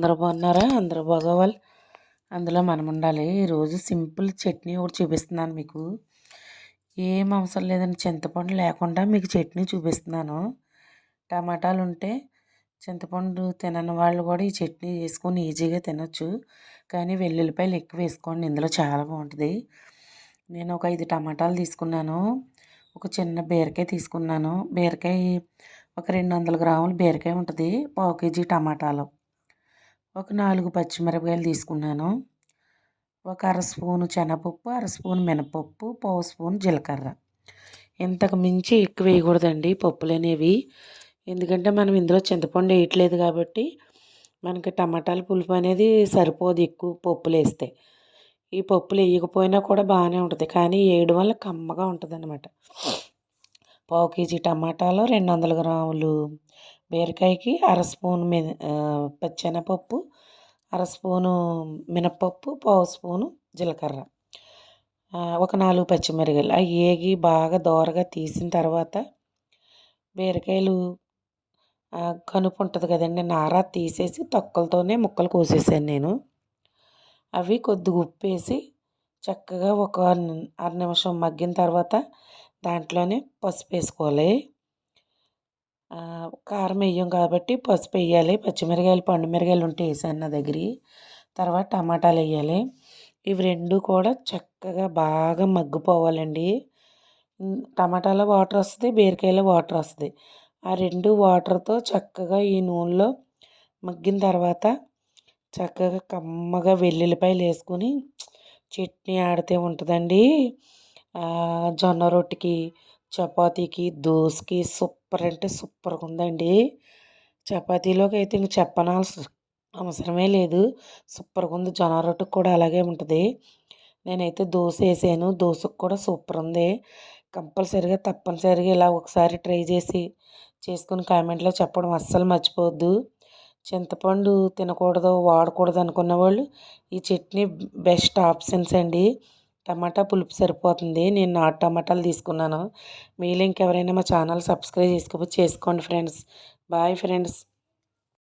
అందరూ బాగున్నారా? అందరూ బాగోవాలి. అందులో మనం ఉండాలి. ఈరోజు సింపుల్ చట్నీ ఒకటి చూపిస్తున్నాను మీకు. ఏం అవసరం లేదండి. చింతపండు లేకుండా మీకు చట్నీ చూపిస్తున్నాను. టమాటాలు ఉంటే చింతపండు తినని వాళ్ళు కూడా ఈ చట్నీ వేసుకొని ఈజీగా తినొచ్చు. కానీ వెల్లుల్లిపాయలు ఎక్కువ వేసుకోండి. ఇందులో చాలా బాగుంటుంది. నేను ఒక ఐదు టమాటాలు తీసుకున్నాను. ఒక చిన్న బీరకాయ తీసుకున్నాను. బీరకాయ ఒక రెండు వందల గ్రాములు బీరకాయ ఉంటుంది. పావు కేజీ టమాటాలు. ఒక నాలుగు పచ్చిమిరపకాయలు తీసుకున్నాను. ఒక అర స్పూను శనగపప్పు అర స్పూన్ మినపప్పు పావు స్పూన్ జీలకర్ర. ఇంతకు మించి ఎక్కువ వేయకూడదండి పప్పులు అనేవి. ఎందుకంటే మనం ఇందులో చింతపండు వేయట్లేదు కాబట్టి మనకి టమాటాల పులుపు అనేది సరిపోదు ఎక్కువ పప్పులు వేస్తే. ఈ పప్పులు వేయకపోయినా కూడా బాగానే ఉంటుంది. కానీ వేయడం వల్ల కమ్మగా ఉంటుంది అనమాట పావు కేజీ టమాటాలు రెండు వందల గ్రాములు. బీరకాయకి అర స్పూన్ మిన పచ్చెనపప్పు అర స్పూను మినపప్పు పావు స్పూను జీలకర్ర. ఒక నాలుగు పచ్చిమిరకాయలు అవి ఏగి బాగా దోరగా తీసిన తర్వాత బీరకాయలు కనుపు ఉంటుంది కదండి నార తీసేసి తొక్కలతోనే ముక్కలు కోసేసాను నేను. అవి కొద్దిగా ఉప్పు వేసి చక్కగా ఒక అర నిమిషం మగ్గిన తర్వాత దాంట్లోనే పసుపు వేసుకోవాలి. కారం వేయం కాబట్టి పసుపు వేయాలి పచ్చిమిరకాయలు పండు మిరకాయలు ఉంటే వేసాను నా దగ్గర తర్వాత టమాటాలు వేయాలి. ఇవి రెండు కూడా చక్కగా బాగా మగ్గిపోవాలండి. టమాటాలో వాటర్ వస్తుంది బీరకాయలో వాటర్ వస్తుంది. ఆ రెండు వాటర్తో చక్కగా ఈ నూనెలో మగ్గిన తర్వాత చక్కగా కమ్మగా వెల్లుల్లిపాయలు వేసుకొని చట్నీ ఆడితే ఉంటుందండి. జొన్న రొట్టెకి చపాతీకి దోశకి సూపర్ అంటే సూపర్గా ఉందండి. చపాతీలోకి అయితే ఇంక చెప్పనాల్సిన అవసరమే లేదు. సూపర్గా ఉంది. జొన్న రొట్టెకి కూడా అలాగే ఉంటుంది. నేనైతే దోశ వేసాను. దోశకు కూడా సూపర్ ఉంది. కంపల్సరిగా తప్పనిసరిగా ఇలా ఒకసారి ట్రై చేసి చేసుకుని కామెంట్లో చెప్పడం అస్సలు మర్చిపోవద్దు. చింతపండు తినకూడదు వాడకూడదు అనుకున్న వాళ్ళు ఈ చట్నీ బెస్ట్ ఆప్షన్స్ అండి. టమాటా పులుపు సరిపోతుంది. నేను నాటు టమాటాలు తీసుకున్నాను. మీలో ఇంకెవరైనా మా ఛానల్ సబ్స్క్రైబ్ చేసుకోకపోతే చేసుకోండి ఫ్రెండ్స్. Bye friends.